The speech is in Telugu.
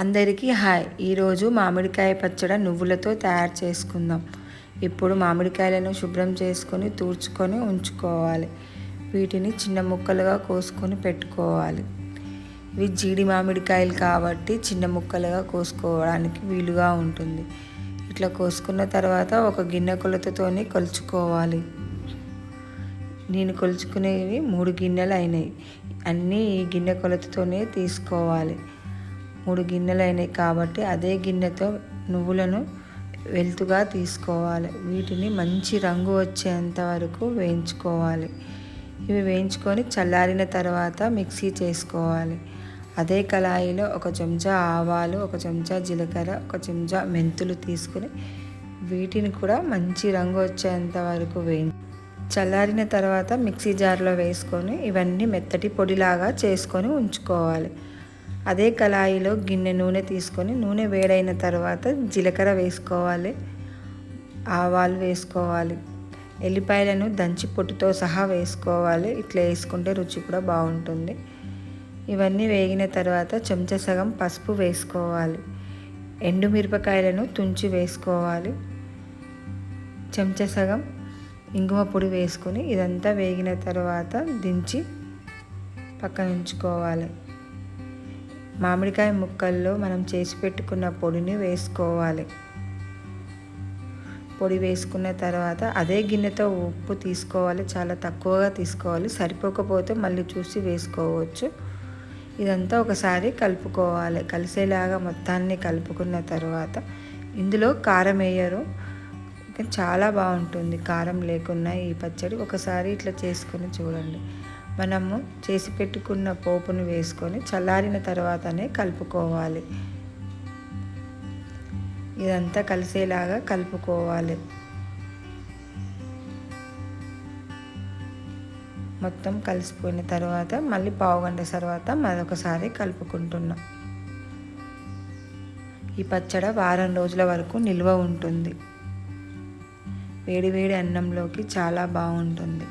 అందరికీ హాయ్. ఈరోజు మామిడికాయ పచ్చడి నువ్వులతో తయారు చేసుకుందాం. ఇప్పుడు మామిడికాయలను శుభ్రం చేసుకొని తూర్చుకొని ఉంచుకోవాలి. వీటిని చిన్న ముక్కలుగా కోసుకొని పెట్టుకోవాలి. ఇవి జీడి మామిడికాయలు కాబట్టి చిన్న ముక్కలుగా కోసుకోవడానికి వీలుగా ఉంటుంది. ఇట్లా కోసుకున్న తర్వాత ఒక గిన్నె కొలతతోని కొలుచుకోవాలి. నేను కొలుచుకునేవి మూడు గిన్నెలు అయినాయి. అన్నీ ఈ గిన్నె కొలతతోనే తీసుకోవాలి. మూడు గిన్నెలు అయినాయి కాబట్టి అదే గిన్నెతో నువ్వులను వెలుతుగా తీసుకోవాలి. వీటిని మంచి రంగు వచ్చేంత వరకు వేయించుకోవాలి. ఇవి వేయించుకొని చల్లారిన తర్వాత మిక్సీ చేసుకోవాలి. అదే కళాయిలో ఒక చెంచా ఆవాలు ఒక చెంచా జీలకర్ర ఒక చెంచా మెంతులు తీసుకుని వీటిని కూడా మంచి రంగు వచ్చేంత వరకు వేయి చల్లారిన తర్వాత మిక్సీ జార్లో వేసుకొని ఇవన్నీ మెత్తటి పొడిలాగా చేసుకొని ఉంచుకోవాలి. అదే కళాయిలో గిన్నె నూనె తీసుకొని నూనె వేడైన తర్వాత జీలకర్ర వేసుకోవాలి ఆవాలు వేసుకోవాలి ఎల్లిపాయలను దంచి పొట్టుతో సహా వేసుకోవాలి. ఇట్లా వేసుకుంటే రుచి కూడా బాగుంటుంది. ఇవన్నీ వేగిన తర్వాత చెంచా సగం పసుపు వేసుకోవాలి. ఎండుమిరపకాయలను తుంచి వేసుకోవాలి. చెంచా సగం ఇంగువ పొడి వేసుకొని ఇదంతా వేగిన తర్వాత దించి పక్కన ఉంచుకోవాలి. మామిడికాయ ముక్కల్లో మనం చేసి పెట్టుకున్న పొడిని వేసుకోవాలి. పొడి వేసుకున్న తర్వాత అదే గిన్నెతో ఉప్పు తీసుకోవాలి. చాలా తక్కువగా తీసుకోవాలి. సరిపోకపోతే మళ్ళీ చూసి వేసుకోవచ్చు. ఇదంతా ఒకసారి కలుపుకోవాలి. కలిసేలాగా మొత్తాన్ని కలుపుకున్న తర్వాత ఇందులో కారం వేయరు. చాలా బాగుంటుంది. కారం లేకున్నా ఈ పచ్చడి ఒకసారి ఇట్లా చేసుకుని చూడండి. మనము చేసి పెట్టుకున్న పోపును వేసుకొని చల్లారిన తర్వాతనే కలుపుకోవాలి. ఇదంతా కలిసేలాగా కలుపుకోవాలి. మొత్తం కలిసిపోయిన తర్వాత మళ్ళీ పావు గంట తర్వాత మరొకసారి కలుపుకుంటున్నాం. ఈ పచ్చడ వారం రోజుల వరకు నిల్వ ఉంటుంది. వేడి వేడి అన్నంలోకి చాలా బాగుంటుంది.